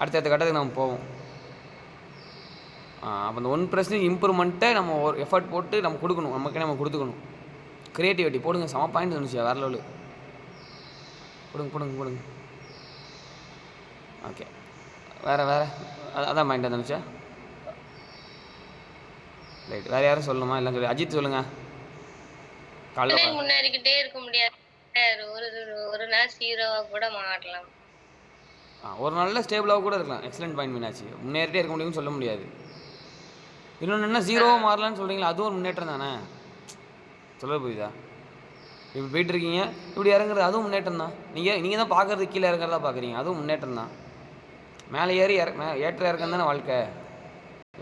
அடுத்தடுத்த கட்டத்துக்கு நம்ம போவோம். அப்போ அந்த ஒன் பர்சன்ட் இம்ப்ரூவ்மெண்ட்டை நம்ம ஒரு எஃபர்ட் போட்டு நம்ம கொடுக்கணும். நமக்கே நம்ம கொடுத்துக்கணும். க்ரியேட்டிவிட்டி போடுங்க செம பாயிண்ட் இருந்துச்சு வேறு லெவலு போடுங்க போடுங்க போடுங்க. ஓகே வேறு வேறு. அதான் பாயிண்ட் இருந்துச்சா ரைட் வேறு யாரும் சொல்லணுமா? இல்லை சொல்லி. அஜித் சொல்லுங்கள் காலைல முன்னேறிக்கிட்டே இருக்க முடியாது. ஒரு ஒரு நாள் ஹீரோவா கூட மாறலாம். ஆ ஒரு நல்ல ஸ்டேபிளாக கூட இருக்கலாம். எக்ஸலண்ட் பாயிண்ட் மீனாச்சு முன்னேறிட்டே இருக்க முடியும்னு சொல்ல முடியாது. இன்னொன்று என்ன? ஜீரோவாக மாறலான்னு சொல்கிறீங்களா அதுவும் ஒரு முன்னேற்றம் தானே? சொல்ல புரியுதா? இப்படி போயிட்டுருக்கீங்க இப்படி இறங்குறது அதுவும் முன்னேற்றம் தான் நீங்கள் நீங்கள் தான் பார்க்குறது கீழே இறங்குறதா பார்க்குறீங்க அதுவும் முன்னேற்றம் தான் மேலே ஏறி இற மே ஏற்ற இறக்கம் தானே வாழ்க்கை.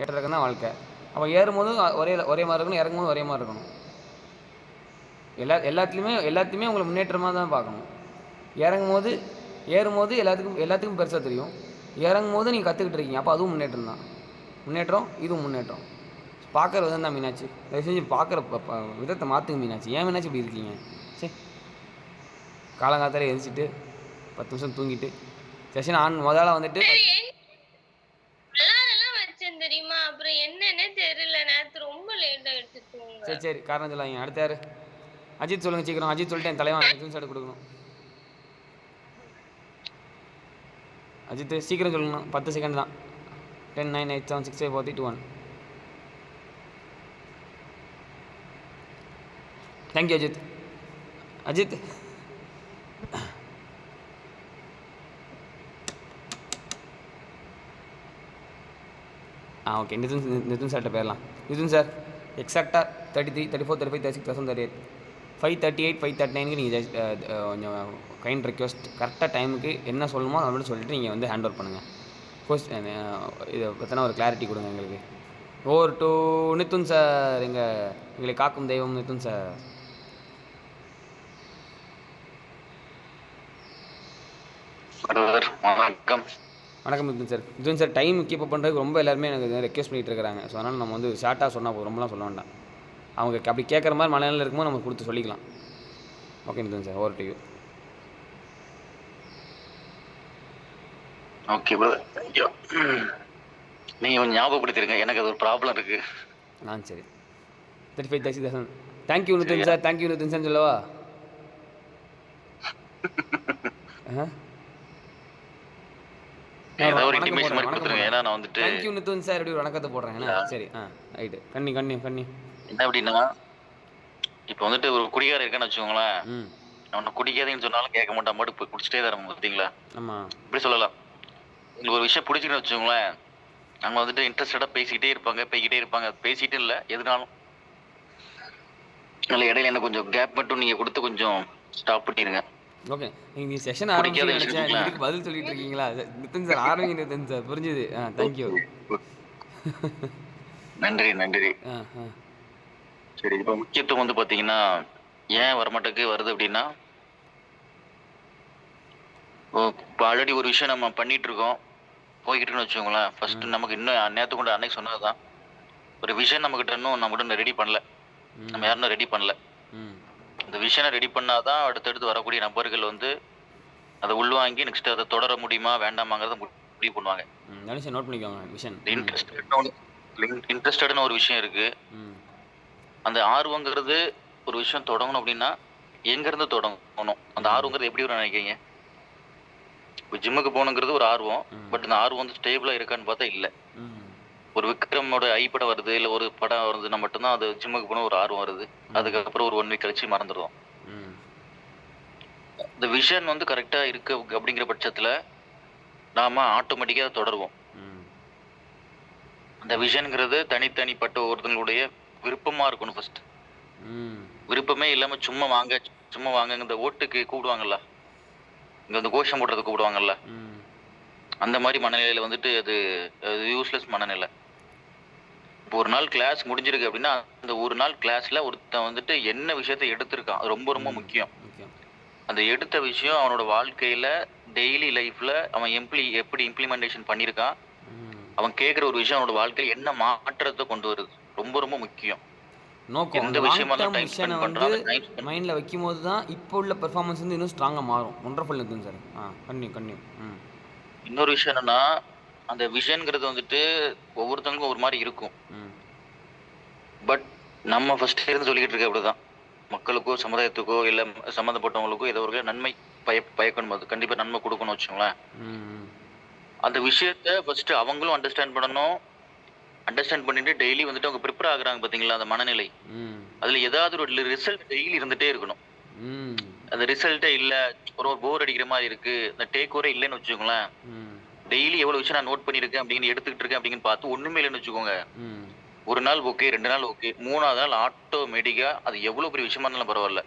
ஏற்ற இறக்கம் தான் வாழ்க்கை. அப்போ ஏறும்போது ஒரே ஒரே மாதிரி இருக்கணும் இறங்கும்போது ஒரே மாதிரி இருக்கணும். எல்லா எல்லாத்துலேயுமே எல்லாத்தையுமே உங்களை முன்னேற்றமாக தான் பார்க்கணும். இறங்கும் போது ஏறும்போது எல்லாத்துக்கும் எல்லாத்துக்கும் பெருசாக தெரியும். இறங்கும் போது நீங்கள் கற்றுக்கிட்டு இருக்கீங்க அப்போ அதுவும் முன்னேற்றம் தான் முன்னேற்றம் இதுவும் முன்னேற்றம். பார்க்குற விதம் தான் மீனாட்சி? தயவு செஞ்சு பார்க்குற விதத்தை மாற்றுங்க மீனாட்சி. ஏன் மீனாட்சி இப்படி இருக்கீங்க? சரி காலங்காத்தால எரிச்சிட்டு பத்து நிமிஷம் தூங்கிட்டு செஷன் ஆன் முதல்ல வந்துட்டு தெரியுமா? அப்புறம் என்னன்னே தெரியல. நேத்து ரொம்ப லேட்டா சரி சரி. காரணம் சொல்லாதீங்க. அடுத்த யாரு? அஜித் சொல்லுங்கள் சீக்கிரம். அஜித் சொல்லிட்டு என் தலைவன் அஜித் சைடு கொடுக்கணும். அஜித் சீக்கிரம் சொல்லணும். பத்து செகண்ட் தான். Ten nine eight seven six five four three two one thank you Ajith Ajith ah okay Nitin Nitin சார்கிட்ட போயிடலாம் நிதின் சார் எக்ஸாக்டாக thirty three thirty four thirty five thirty six thousand thirty eight five thirty eight five thirty நைனுக்கு நீங்கள் கொஞ்சம் kind request கரெக்டாக டைமுக்கு என்ன சொல்லணுமோ அதை மட்டும் சொல்லிட்டு நீங்கள் வந்து ஹேண்ட் ஓவர் பண்ணுங்கள் கொஸ்டின் இதை பற்றின ஒரு கிளாரிட்டி கொடுங்க எங்களுக்கு. ஓவர் டூ நித்துன் சார் எங்கள் எங்களை காக்கும் தெய்வம் நித்துன் சார் பிரதர் வணக்கம் வணக்கம் Mithun sir. Mithun sir time keep பண்ணுறதுக்கு ரொம்ப எல்லாருமே எனக்கு ரெக்வஸ்ட் பண்ணிட்டு இருக்காங்க ஸோ அதனால் நம்ம வந்து ஷார்ட்டாக சொன்னால் போதும். ரொம்பலாம் சொல்ல வேண்டாம். அவங்க அப்படி கேட்குற மாதிரி மலையாளில் இருக்கும்போது நம்ம கொடுத்து சொல்லிக்கலாம். Okay Mithun sir over to you okay brother ஐயோ நீங்க கொஞ்சம் ஞாபகப்படுத்திருங்க. எனக்கு அது ஒரு ப்ராப்ளம் இருக்கு. ஆ சரி. Thirty five thirty thousand thank you Nithin sir. Thank you Nithin sir சொல்லவா? ஏதாவது ஒரு intimation மாதிரி கொடுத்துருங்க. ஏன்னா நான் வந்துட்டு- தேங்க்யூ நிதின் சார். எப்படி ஒரு வணக்கத்தை போடுறேன் சரி ஆ ரைட்டு கண்ணி கண்ணி கண்ணி. என்ன அப்படின்னா இப்போ வந்துட்டு ஒரு குடிகாரன் இருக்கான்னு வச்சுக்கோங்களேன். அவனை குடிக்காதீங்கன்னு சொன்னாலும் கேட்க மாட்டான் மட்டும் குடிச்சிட்டே இருப்பான் பார்த்தீங்களா ஆமாம் இப்படி சொல்லலாம். உங்களுக்கு ஒரு விஷயம் பிடிச்சிக்கன்னு வச்சுக்கோங்களேன் அவங்க வந்துட்டு இன்ட்ரெஸ்டடாக பேசிக்கிட்டே இருப்பாங்க பேசிக்கிட்டே இருப்பாங்க. பேசிக்கிட்டு இல்லை எதுனாலும். அதில் இடையில என்ன கொஞ்சம் கேப் மட்டும் நீங்கள் கொடுத்து கொஞ்சம் ஸ்டாப் பண்ணிடுங்க ஓகே நீங்கள் செஷன் ஆரம்பிச்சு நினச்சேன். இதுக்கு பதில் சொல்லிட்டு இருக்கீங்களா? நிதின் சார் ஆரம்பிங்க நிதின் சார் புரிஞ்சுது. ஆ தேங்க்யூ நன்றி நன்றி. சரி இப்போ முக்கியத்துவம் வந்து பார்த்தீங்கன்னா ஏன் வரமாட்டேக்கு வருது அப்படின்னா இப்போ ஆல்ரெடி ஒரு விஷயம் நம்ம பண்ணிட்டு இருக்கோம். போய்கிட்டு இருக்கோம்னு வச்சுக்கோங்களேன் ஃபர்ஸ்ட் நமக்கு இன்னும் நேற்று கொண்டு அன்னைக்கு சொன்னதுதான். ஒரு விஷயம் நம்மகிட்ட இன்னும் நம்ம கிட்ட ரெடி பண்ணல. நம்ம யாரும் ரெடி பண்ணல. இந்த விஷனை ரெடி பண்ணாதான் அடுத்தடுத்து வரக்கூடிய நபர்கள் வந்து அதை உள்வாங்கி நெக்ஸ்ட் அதை தொடர முடியுமா வேண்டாமாங்கிறத முடிவு பண்ணுவாங்க. ம் தனுஷ் நோட் பண்ணிக்கோங்க விஷன். இன்ட்ரெஸ்டட் இன்ட்ரெஸ்டட்னு ஒரு விஷயம் இருக்கு. அந்த ஆர்வங்கிறது ஒரு விஷயம் தொடங்கணும் அப்படின்னா எங்க இருந்து தொடங்கணும்? அந்த ஆர்வங்கிறது எப்படி வரும் நினைக்கிறீங்க? இப்போ ஜிம்முக்கு போகணுங்கிறது ஒரு ஆர்வம். பட் இந்த ஆர்வம் வந்து ஸ்டேபிளா இருக்கான்னு பார்த்தா இல்ல. ஒரு விக்ரமோட ஐ படம் வருது இல்ல ஒரு படம் வருதுன்னா மட்டும்தான் அது ஜிம்முக்கு போன ஒரு ஆர்வம் வருது. அதுக்கப்புறம் ஒரு ஒன் வீக் கழிச்சு மறந்துடுவோம் இந்த விஷன் வந்து கரெக்டா இருக்கு அப்படிங்கிற பட்சத்துல நாம ஆட்டோமேட்டிக்கா தொடருவோம். ம். அந்த விஷன்ங்கிறது தனித்தனிப்பட்ட ஒருத்தங்களுடைய விருப்பமா இருக்கணும் ஃபர்ஸ்ட் விருப்பமே இல்லாம சும்மா வாங்க சும்மா வாங்க இந்த ஓட்டுக்கு கூப்பிடுவாங்கல்ல? இங்க வந்து கோஷம் போடுறதுக்கு கூப்பிடுவாங்கல்ல? அந்த மாதிரி மனநிலையில வந்துட்டு அது யூஸ்லெஸ் மனநிலை. இப்போ ஒரு நாள் கிளாஸ் முடிஞ்சிருக்கு அப்படின்னா அந்த ஒரு நாள் கிளாஸ்ல ஒருத்தன் வந்துட்டு என்ன விஷயத்தை எடுத்திருக்கான்? ரொம்ப ரொம்ப முக்கியம். அந்த எடுத்த விஷயம் அவனோட வாழ்க்கையில டெய்லி லைஃப்ல அவன் எம்ப்ளி எப்படி இம்ப்ளிமெண்டேஷன் பண்ணியிருக்கான் அவன் கேட்குற ஒரு விஷயம் அவனோட வாழ்க்கையில என்ன மாற்றத்தை கொண்டு வருது? ரொம்ப ரொம்ப முக்கியம். நோக்கம் எந்த விஷயமா டைம் ஸ்பெண்ட் மைண்டில் வைக்கும்போது தான் இப்போ உள்ள பெர்ஃபார்மன்ஸ் வந்து இன்னும் ஸ்ட்ராங்காக மாறும். ஒண்டர்ஃபுல் நிறுத்துங்க சார் ஆ கன்னியூ ம். இன்னொரு விஷயம் என்னன்னா அந்த விஷன்ங்கிறது வந்துட்டு ஒவ்வொருத்தவங்களுக்கும் ஒரு மாதிரி இருக்கும். பட் நம்ம ஃபர்ஸ்ட் இருந்து சொல்லிக்கிட்டு இருக்க அப்படிதான். மக்களுக்கோ சமுதாயத்துக்கோ இல்லை சம்மந்தப்பட்டவங்களுக்கோ ஏதோ ஒரு நன்மை பய பயக்கணும். அது கண்டிப்பாக நன்மை கொடுக்கணும்னு வச்சுக்கோங்களேன். ம். ம் அந்த விஷயத்த ஃபர்ஸ்ட் அவங்களும் அண்டர்ஸ்டாண்ட் பண்ணணும். அண்டர்ஸ்டாண்ட் பண்ணிட்டு டெய்லி வந்துட்டு அவங்க ப்ரிப்பேர் ஆகுறாங்க பார்த்தீங்களா அந்த மனநிலை. அதுல ஏதாவது ஒரு ரிசல்ட் டெய்லி இருந்துட்டே இருக்கணும். அந்த ரிசல்ட்டே இல்ல ஒரு போர் அடிக்கிற மாதிரி இருக்கு. அந்த டேக் ஓரே இல்லைன்னு வச்சுக்கோங்களேன். டெய்லி எவ்வளவு விஷயம் நான் நோட் பண்ணிருக்கேன் அப்படின்னு எடுத்துக்கிட்டு இருக்கேன் அப்படின்னு பார்த்து ஒண்ணுமே இல்லைன்னு வச்சுக்கோங்க. ஒரு நாள் ஓகே ரெண்டு நாள் ஓகே மூணாவது நாள் ஆட்டோமேட்டிக்கா அது எவ்வளவு பெரிய விஷயமா இருந்தாலும் பரவாயில்ல.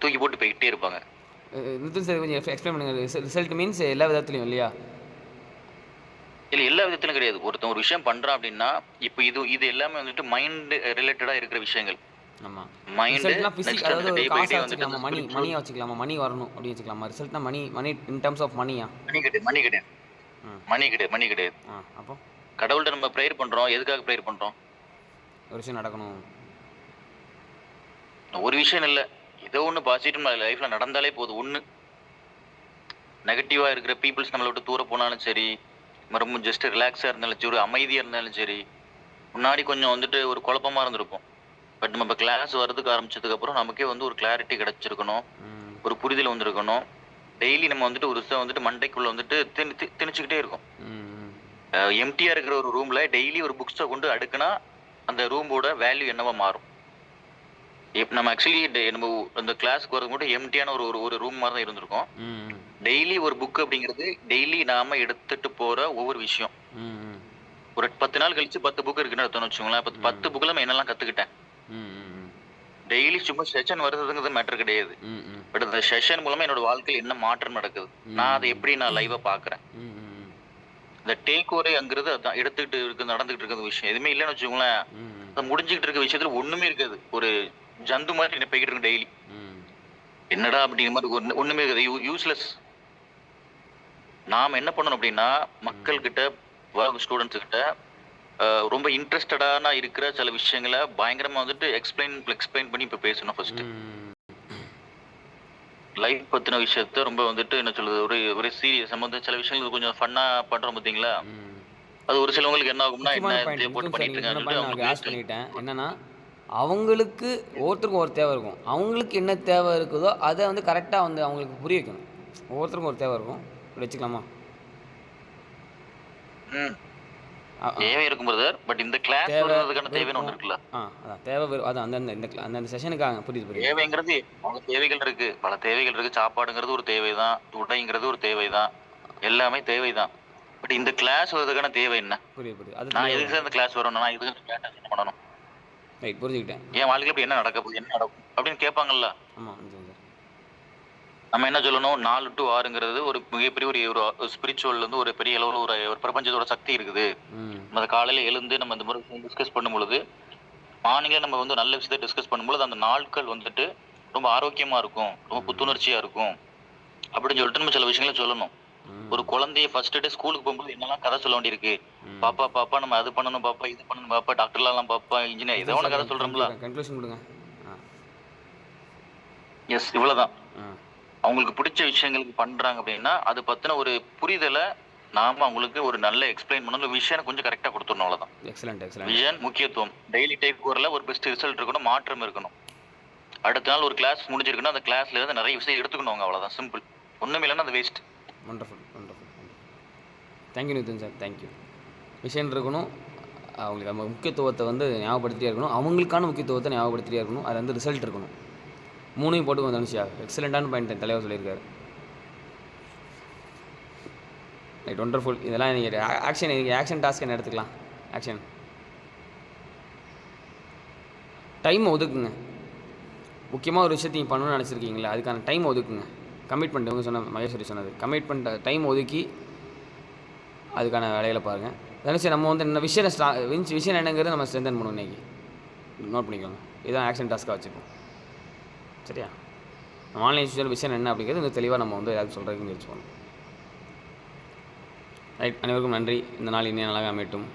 தூக்கி போட்டு போயிட்டே இருப்பாங்க. நிதின் சார் கொஞ்சம் எக்ஸ்பிளைன் பண்ணுங்க. ரிசல்ட் மீன்ஸ் எல்லா விதத்துலையும் இல்லையா? இல்ல எல்லா விதத்திலும் கிடையாது. ஒருத்தன் ஒரு விஷயம் பண்றான் அப்படின்னா இப்போ இது இது எல்லாமே வந்துட்டு மைண்ட் ரிலேட்டடா இருக்கிற விஷயங்கள். மணி மணியை வச்சுக்கலாமா மணி வரணும் அப்படி வச்சுக்கலாமா. ரிசல்ட்னா மணி மணி இன் டர்ம்ஸ் ஆஃப் மணியா மணி கிடையாது மணி கிடையாது. மணி கிடையாது மணி கிடையாது. அப்போ? கடவுள்கிட்ட நம்ம ப்ரேயர் பண்றோம் எதுக்காக ப்ரேயர் பண்றோம்? ஒரு விஷயம் நடக்கணும். ஒரு விஷயம் இல்ல. ஏதோ ஒண்ணு பாசிட்டிவ் லைஃப்ல நடந்தாலே போதும். ஒண்ணு. நெகட்டிவா இருக்கிற பீப்புள்ஸ் நம்மளை விட்டு தூர போனாலும் சரி ரொம்ப ஜஸ்ட் ரிலாக்ஸா இருந்தாலும் சரி ஒரு அமைதியா இருந்தாலும் சரி முன்னாடி கொஞ்சம் வந்துட்டு ஒரு குழப்பமா இருந்திருக்கும் பட் நம்ம கிளாஸ் வர்றதுக்கு ஆரம்பிச்சதுக்கு அப்புறம் நமக்கே வந்து ஒரு கிளாரிட்டி கிடைச்சிருக்கணும். ஒரு புரிதல் வந்திருக்கணும். டெய்லி நம்ம வந்துட்டு ஒரு விஷயம் வந்துட்டு மண்டைக்குள்ள வந்துட்டு திணி திணிச்சுக்கிட்டே இருக்கும். எம்டியா இருக்கிற ஒரு ரூம்ல டெய்லி ஒரு புக்ஸை கொண்டு அடுக்குனா அந்த ரூமோட வேல்யூ என்னவா மாறும். இப்ப நம்ம ஆக்சுவலி நம்ம அந்த கிளாஸ்க்கு வரது மட்டும் எம்டியான ஒரு ஒரு- ரூம் மாதிரி தான் இருந்திருக்கும். டெய்லி ஒரு புக் அப்படிங்கிறது டெய்லி நாம எடுத்துட்டு போற ஒவ்வொரு விஷயம். ஒரு பத்து நாள் கழிச்சு பத்து புக் இருக்குன்னு எடுத்தோம்னு வச்சுக்கோங்களேன். பத்து புக்ல நம்ம என்னெல்லாம் கத்துக்கிட்டேன்? டெய்லி சும்மா செஷன் வருதுங்கிறது மேட்டர் கிடையாது. பட் அந்த செஷன் மூலமா என்னோட வாழ்க்கையில் என்ன மாற்றம் நடக்குது? நான் அதை எப்படி நான் லைவா பாக்குறேன் இந்த டேக் ஓரேங்கிறது அதான் எடுத்துக்கிட்டு இருக்கு நடந்துகிட்டு இருக்கிற விஷயம். எதுவுமே இல்லைன்னு வச்சுக்கோங்களேன். அது முடிஞ்சுக்கிட்டு இருக்க விஷயத்துல ஒண்ணுமே இருக்காது. ஒரு ஜந்து மாதிரி என்ன போய்கிட்டு இருக்கு டெய்லி என்னடா அப்படிங்கிற மாதிரி ஒண்ணு- ஒண்ணுமே இருக்காது. யூஸ்லெஸ் நாம என்ன பண்ணணும் அப்படின்னா மக்கள் கிட்ட ஸ்டூடெண்ட்ஸ் கிட்ட ரொம்ப இன்ட்ரெஸ்டடான இருக்கிற சில விஷயங்களை பயங்கரமா வந்துட்டு எக்ஸ்பிளைன் எக்ஸ்பிளைன் பண்ணி இப்ப பேசணும் ஃபர்ஸ்ட் லைஃப் பத்தின விஷயத்த ரொம்ப வந்துட்டு என்ன சொல்றது ஒரு ஒரு சீரியஸ் நம்ம வந்து சில விஷயங்கள் கொஞ்சம் ஃபன்னா பண்றோம் பாத்தீங்களா? அது ஒரு சிலவங்களுக்கு என்ன ஆகும்னா என்ன போட்டு பண்ணிட்டு பண்ணிட்டேன் என்னன்னா அவங்களுக்கு ஒவ்வொருத்தருக்கும் ஒரு தேவை இருக்கும். அவங்களுக்கு என்ன தேவை இருக்குதோ அதை வந்து கரெக்டாக வந்து அவங்களுக்கு புரிய வைக்கணும். ஒவ்வொருத்தருக்கும் ஒரு தேவை இருக்கும். வச்சுக்கலாமா? ம். தேவை இருக்கும் பிரதர் பட் இந்த கிளாஸ் தேவை, வர்றதுக்கான தேவைன்னு ஒன்று. இருக்குல்ல. ஆ அதான். தேவை வெறும் அது அந்தந்த இந்த அந்தந்த செஷனுக்காக புரியுது புரியுது. தேவைங்கிறது பல தேவைகள் இருக்கு. பல தேவைகள் இருக்கு. சாப்பாடுங்கிறது ஒரு தேவைதான். உடைங்கிறது ஒரு தேவைதான். எல்லாமே தேவைதான். பட் இந்த கிளாஸ் வர்றதுக்கான தேவை என்ன? புரியுது புரியுது. அது நான் எதுக்கு சார் இந்த கிளாஸ் வரணும்? நான் எதுக்கு கிளாஸ் அட்டெண்ட் பண்ணணும்? ரைட் புரிஞ்சுக்கிட்டேன். என் வாழ்க்கையில இப்படி என்ன நடக்க போகுது? என்ன நடக்கும்? அப்படின்னு கேட்பாங்கல்ல. ஆமாம் நம்ம என்ன சொல்லணும்? நாலு டு ஆறுங்கிறது ஒரு மிகப்பெரிய ஒரு ஒரு ஸ்பிரிச்சுவல் வந்து ஒரு பெரிய அளவில் ஒரு ஒரு பிரபஞ்சத்தோட சக்தி இருக்குது. நம்ம காலையில எழுந்து நம்ம இந்த மாதிரி டிஸ்கஸ் பண்ணும் பொழுது மார்னிங்ல நம்ம வந்து நல்ல விஷயத்தை டிஸ்கஸ் பண்ணும்பொழுது அந்த நாட்கள் வந்துட்டு ரொம்ப ஆரோக்கியமா இருக்கும். ரொம்ப புத்துணர்ச்சியா இருக்கும். அப்படின்னு சொல்லிட்டு நம்ம சில விஷயங்களை சொல்லணும். ஒரு குழந்தைய ஃபர்ஸ்ட் டே ஸ்கூலுக்கு போகும்போது என்னெல்லாம் கதை சொல்ல வேண்டியிருக்கு. பாப்பா பாப்பா நம்ம அது பண்ணணும் பாப்பா இது பண்ணணும் பாப்பா டாக்டர்லாம் பாப்பா இன்ஜினியர் ஏதோ ஒன்று கதை சொல்றோம்ல. எஸ் இவ்வளவுதான். அவங்களுக்கு பிடிச்ச விஷயங்களுக்கு பண்றாங்க அப்படின்னா அது பத்தின ஒரு புரிதலை நாம அவங்களுக்கு ஒரு நல்ல எக்ஸ்பிளைன் பண்ணணும். விஷயம் கொஞ்சம் கரெக்டா கொடுத்துடணும் அவ்வளவுதான். எக்ஸலண்ட் எக்ஸலண்ட் விஷன் முக்கியத்துவம். டெய்லி டேக் ஓவரில் ஒரு பெஸ்ட் ரிசல்ட் இருக்கணும் மாற்றம் இருக்கணும். அடுத்த நாள் ஒரு கிளாஸ் முடிஞ்சிருக்குன்னா அந்த கிளாஸ்ல இருந்து நிறைய விஷயம் எடுத்துக்கணும் அவங்க அவ்வளவுதான். சிம்பிள் ஒண்ணுமே இல்லைன்னா அது waste wonderful wonderful thank you Nithin sir thank you விஷயம் இருக்கணும் அவங்களுக்கு நம்ம முக்கியத்துவத்தை வந்து ஞாபகப்படுத்திட்டே இருக்கணும். அவங்களுக்கான முக்கியத்துவத்தை ஞாபகப்படுத்திட்டே இருக்கணும். அது வந்து ரிசல்ட் இருக்கணும். மூணையும் போட்டு தனுஷியா எக்ஸலண்ட்டான பாயிண்ட் தலைவர் சொல்லியிருக்காரு. ரைட் ஒண்டர்ஃபுல் இதெல்லாம் நீங்கள் ஆக்ஷன் ஆக்ஷன் டாஸ்க் என்ன எடுத்துக்கலாம்? ஆக்ஷன் டைம் ஒதுக்குங்க. முக்கியமாக ஒரு விஷயத்தை நீங்கள் பண்ணணும்னு நினச்சிருக்கீங்களா அதுக்கான டைம் ஒதுக்குங்க. கமிட்மெண்ட் இவங்க சொன்ன மகேஸ்வரி சொன்னது. கமிட்மெண்ட் டைம் ஒதுக்கி அதுக்கான வேலைகளை பாருங்கள் தனுஷ் நம்ம வந்து என்ன விஷயம் ஸ்டா விஷயம் என்னங்கிறது நம்ம ஸ்ட்ரென்தன் பண்ணுவோம் இன்னைக்கு. நோட் பண்ணிக்கோங்க. இதுதான் ஆக்ஷன் டாஸ்க்காக வச்சுப்போம். சரியா? நம்ம ஆன்லைன் சுச்சுவல் விஷயம் என்ன அப்படிங்கிறது இன்னும் தெளிவாக நம்ம வந்து எல்லாருக்கும் சொல்கிறதுக்கு முயற்சி பண்ணணும் ரைட் அனைவருக்கும் நன்றி. இந்த நாள் இனிய நாளாக அமையட்டும்.